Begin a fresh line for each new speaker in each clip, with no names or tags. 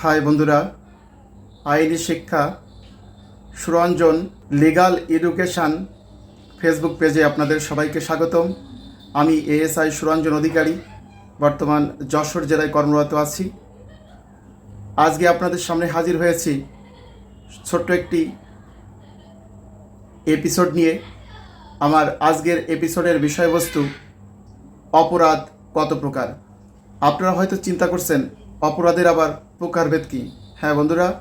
High বন্ধুরা, আইনি শিক্ষা, সুরঞ্জন লিগাল এডুকেশান ফেসবুক পেজে আপনাদের সবাইকে স্বাগতম। আমি এএসআই সুরঞ্জন অধিকারী, বর্তমান যশোর জেলায় কর্মরত আছি। আজকে আপনাদের সামনে হাজির হয়েছি ছোট্ট একটি এপিসোড নিয়ে। আমার আজকের এপিসোডের বিষয়বস্তু অপরাধ কত প্রকার? আপনারা হয়তো চিন্তা করছেন অপরাধের আবার প্রকারভেদ কী? হ্যাঁ বন্ধুরা,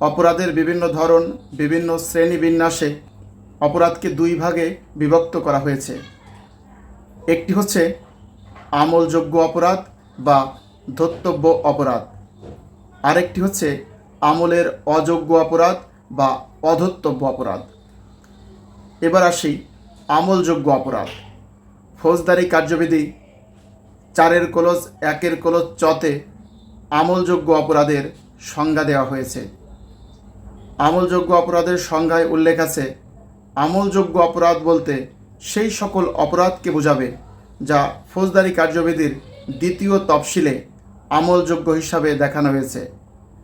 অপরাধের বিভিন্ন ধরন, বিভিন্ন শ্রেণি বিন্যাসে অপরাধকে দুই ভাগে বিভক্ত করা হয়েছে। একটি হচ্ছে আমলযোগ্য অপরাধ বা ধর্তব্য অপরাধ। আরেকটি হচ্ছে আমলের অযোগ্য অপরাধ বা অধর্তব্য অপরাধ। এবার আসি আমলযোগ্য অপরাধ। ফৌজদারি কার্যবিধি চারের কলস, একের কলস, চতে আমলযোগ্য অপরাধের সংজ্ঞা দেওয়া হয়েছে। আমলযোগ্য অপরাধের সংজ্ঞায় উল্লেখ আছে, আমলযোগ্য অপরাধ বলতে সেই সকল অপরাধকে বোঝাবে যা ফৌজদারি কার্যবিধির দ্বিতীয় তফসিলে আমলযোগ্য হিসাবে দেখানো হয়েছে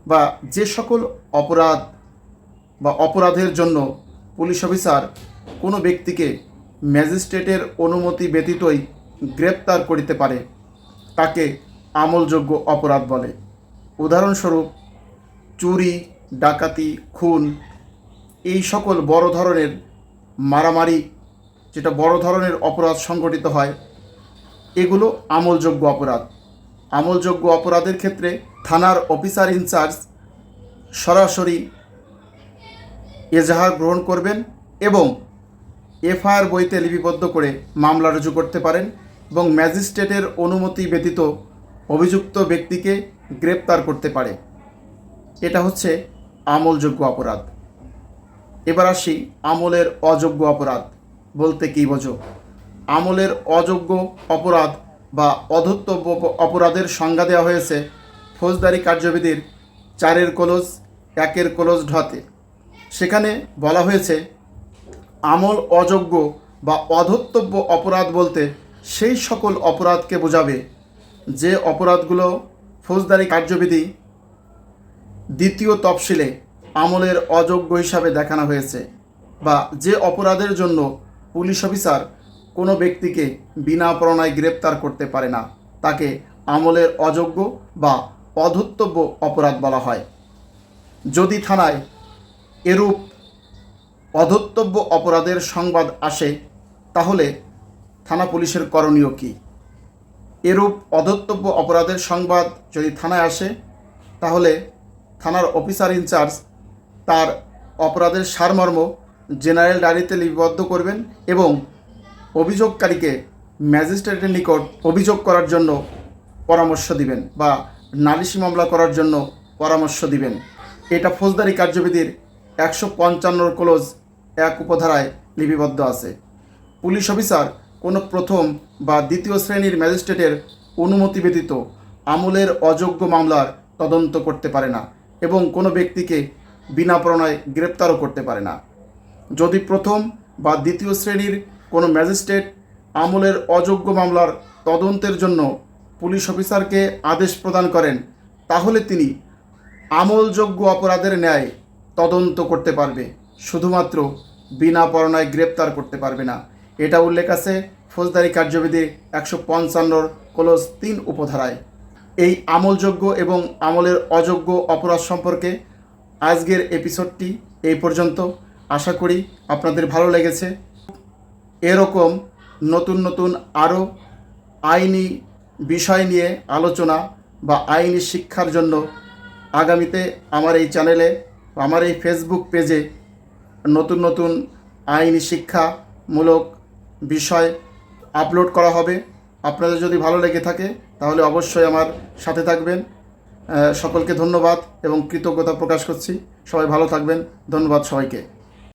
বা যে সকল অপরাধ বা অপরাধের জন্য পুলিশ অফিসার কোনো ব্যক্তিকে ম্যাজিস্ট্রেটের অনুমতি ব্যতীতই গ্রেপ্তার করিতে পারে, তাকে আমলযোগ্য অপরাধ বলে। উদাহরণস্বরূপ, চুরি, ডাকাতি, খুন এই সকল বড় ধরনের মারামারি, যেটা বড় ধরনের অপরাধ সংগঠিত হয়, এগুলো আমলযোগ্য অপরাধ। আমলযোগ্য অপরাধের ক্ষেত্রে থানার অফিসার ইনচার্জ সরাসরি এজাহার গ্রহণ করবেন এবং এফআইআর বইতে লিপিবদ্ধ করে মামলা রুজু করতে পারেন এবং ম্যাজিস্ট্রেটের অনুমতি ব্যতীত অভিযুক্ত ব্যক্তিকে গ্রেপ্তার করতে পারে। এটা হচ্ছে আমলযোগ্য অপরাধ। এবার আসি আমলের অযোগ্য অপরাধ বলতে কী বোঝো? আমলের অযোগ্য অপরাধ বা অধত্তব্য অপরাধের সংজ্ঞা দেওয়া হয়েছে ফৌজদারি কার্যবিধির চারের কলস একের কলস ঢতে। সেখানে বলা হয়েছে, আমল অযোগ্য বা অধত্তব্য অপরাধ বলতে সেই সকল অপরাধকে বোঝাবে যে অপরাধগুলো ফৌজদারি কার্যবিধি দ্বিতীয় তফসিলে আমলের অযোগ্য হিসাবে দেখানো হয়েছে বা যে অপরাধের জন্য পুলিশ অফিসার কোনো ব্যক্তিকে বিনা প্রণয় গ্রেপ্তার করতে পারে না, তাকে আমলের অযোগ্য বা অধত্তব্য অপরাধ বলা হয়। যদি থানায় এরূপ অধত্তব্য অপরাধের সংবাদ আসে, তাহলে থানা পুলিশের করণীয় কী? এরূপ অধত্তব্য অপরাধের সংবাদ যদি থানায় আসে, তাহলে থানার অফিসার ইনচার্জ তার অপরাধের সারমর্ম জেনারেল ডায়েরিতে লিপিবদ্ধ করবেন এবং অভিযোগকারীকে ম্যাজিস্ট্রেটের নিকট অভিযোগ করার জন্য পরামর্শ দিবেন বা নালিশি মামলা করার জন্য পরামর্শ দিবেন। এটা ফৌজদারি কার্যবিধির একশো পঞ্চান্ন ক্লোজ এক উপধারায় লিপিবদ্ধ আছে। পুলিশ অফিসার প্রথম বা দ্বিতীয় শ্রেণির ম্যাজিস্ট্রেটের অনুমতি ব্যতীত আমলের অযোগ্য মামলার তদন্ত করতে পারে না এবং কোনো ব্যক্তিকে বিনা প্রণয় গ্রেপ্তারও করতে পারে না। যদি প্রথম বা দ্বিতীয় শ্রেণির কোনো ম্যাজিস্ট্রেট আমলের অযোগ্য মামলার তদন্তের জন্য পুলিশ অফিসারকে আদেশ প্রদান করেন, তাহলে তিনি আমলযোগ্য অপরাধের ন্যায় তদন্ত করতে পারবে, শুধুমাত্র বিনা পরণায় গ্রেপ্তার করতে পারবে না। এটা উল্লেখ আছে ফৌজদারি কার্যবিধি একশো পঞ্চান্নর কলস তিন উপধারায়। এই আমলযোগ্য এবং আমলের অযোগ্য অপরাধ সম্পর্কে আজকের এপিসোডটি এই পর্যন্ত। আশা করি আপনাদের ভালো লেগেছে। এরকম নতুন নতুন আরও আইনি বিষয় নিয়ে আলোচনা বা আইনি শিক্ষার জন্য আগামীতে আমার এই চ্যানেলে, আমার এই ফেসবুক পেজে নতুন নতুন আইনি শিক্ষামূলক বিষয় আপলোড করা হবে। আপনাদের যদি ভালো লেগে থাকে, তাহলে অবশ্যই আমার সাথে থাকবেন। সকলকে ধন্যবাদ এবং কৃতজ্ঞতা প্রকাশ করছি। সবাই ভালো থাকবেন। ধন্যবাদ সবাইকে।